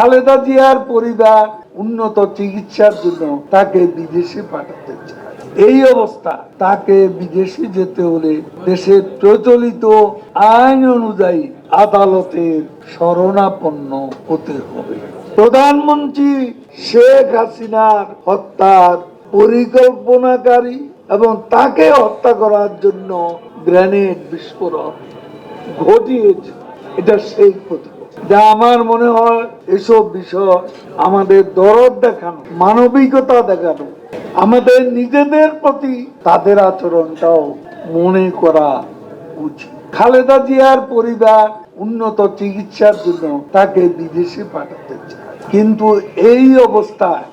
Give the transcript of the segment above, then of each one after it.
খালেদা জিয়ার পরিবার উন্নত চিকিৎসার জন্য তাকে বিদেশে পাঠাতে চায়। এই অবস্থা তাকে বিদেশে যেতে হলে দেশের প্রচলিত আইন অনুযায়ী আদালতের শরণাপন্ন হতে হবে। প্রধানমন্ত্রী শেখ হাসিনার হত্যার পরিকল্পনাকারী এবং তাকে হত্যা করার জন্য গ্রেনেড বিস্ফোরণ ঘটিয়েছে। এটা সেই প্রতিপক্ষ যা আমার মনে হয় এসব বিষয় আমাদের দরদ দেখানো, মানবিকতা দেখানো, আমাদের নিজেদের প্রতি তাদের আচরণটাও মনে করা উচিত। খালেদা জিয়ার পরিবার উন্নত চিকিৎসার জন্য তাকে বিদেশে পাঠাতে চায়। কিন্তু এই অবস্থায়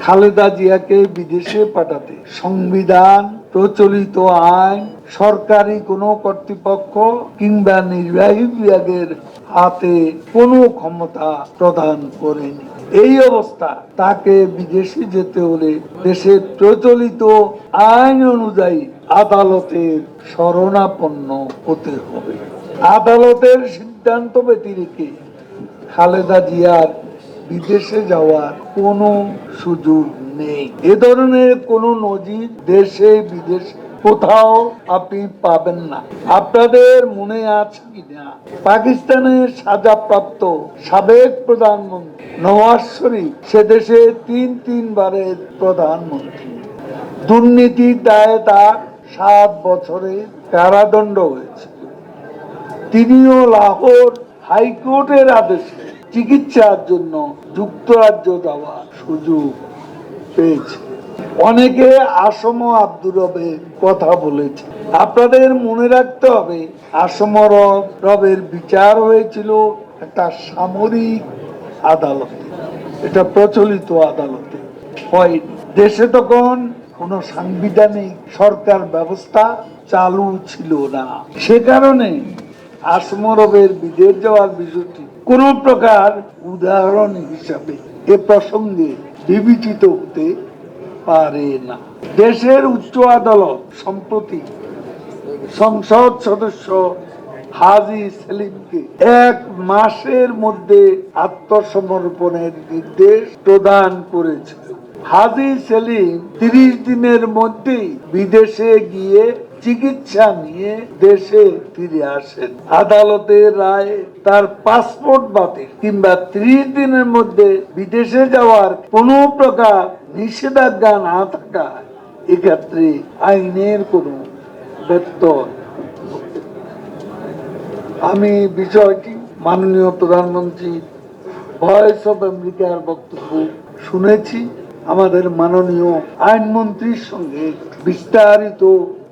খালেদা জিয়াকে বিদেশে পাঠাতে সংবিধান প্রচলিত আইন সরকারি কোনো কর্তৃপক্ষ কিংবা নির্বাহী বিভাগের হাতে কোনো ক্ষমতা প্রদান করেনি। এই অবস্থা তাকে বিদেশে যেতে হলে দেশের প্রচলিত আইন অনুযায়ী আদালতের শরণাপন্ন হতে হবে। আদালতের সিদ্ধান্ত ব্যতিরেকে খালেদা জিয়ার বিদেশে যাওয়ার কোনো সুযোগ নেই। এ ধরনের কোনো নজির দেশে বিদেশে কোথাও আপনি পাবেন না। আপনাদের মনে আছে কিনা? পাকিস্তানের সাজাপ্রাপ্ত সাবেক প্রধানমন্ত্রী নওয়াজ শরীফ সে দেশে তিন তিনবারের প্রধানমন্ত্রী। দুর্নীতির দায়ে তার সাত বছরের কারাদণ্ড হয়েছে তিনিও লাহোর হাইকোর্টের আদেশে চিকিৎসার জন্য, যুক্তরাজ্য যাওয়ার সুযোগ পেয়েছে। অনেকে আসম আব্দুর কথা বলেছে। আপনাদের মনে রাখতে হবে, আসম রবের বিচার হয়েছিল একটা সামরিক আদালতে। এটা প্রচলিত আদালতে হয়নি। দেশে তখন কোনো সাংবিধানিক সরকার ব্যবস্থা চালু ছিল না। সে কারণে আসমরবের বিদেশ যাওয়ার বিষয়টি কোন প্রকার উদাহরণ হিসাবে এ প্রসঙ্গে বিবেচিত হতে পারে না। দেশের উচ্চ আদালত সম্প্রতি সংসদ সদস্য হাজি সেলিমকে এক মাসের মধ্যে আত্মসমর্পণের নির্দেশ প্রদান করেছে। হাজি সেলিম তিরিশ দিনের মধ্যেই বিদেশে গিয়ে চিকিৎসা নিয়ে দেশে ফিরে আসেন। আদালতের রায় তার পাসপোর্ট বাতিল কিংবা ত্রিশ দিনের মধ্যে বিদেশে যাওয়ার কোনো প্রকার নিষেধাজ্ঞা না থাকা এক্ষেত্রে আইনের কোনো ব্যত্যয় আমি বিষয়টি মাননীয় প্রধানমন্ত্রী ভয়েস অফ আমেরিকার বক্তব্য শুনেছি। আমাদের মাননীয় আইনমন্ত্রীর সঙ্গে বিস্তারিত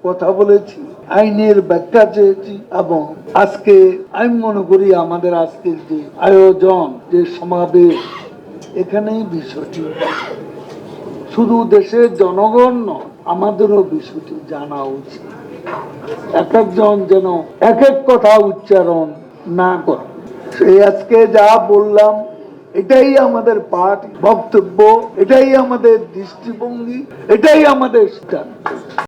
কথা বলেছি, আইনের ব্যাখ্যা চেয়েছি এবং আজকে আমি মনে করি আমাদের আজকের যে আয়োজন, যে সমাবেশ, এখানেই বিষয়টি। শুধু দেশের জনগণ নয়, আমাদেরও বিষয়টি জানা উচিত। এক একজন যেন এক এক কথা উচ্চারণ না করে। সেই আজকে যা বললাম এটাই আমাদের পাঠ বক্তব্য এটাই আমাদের দৃষ্টিভঙ্গি এটাই আমাদের সিদ্ধান্ত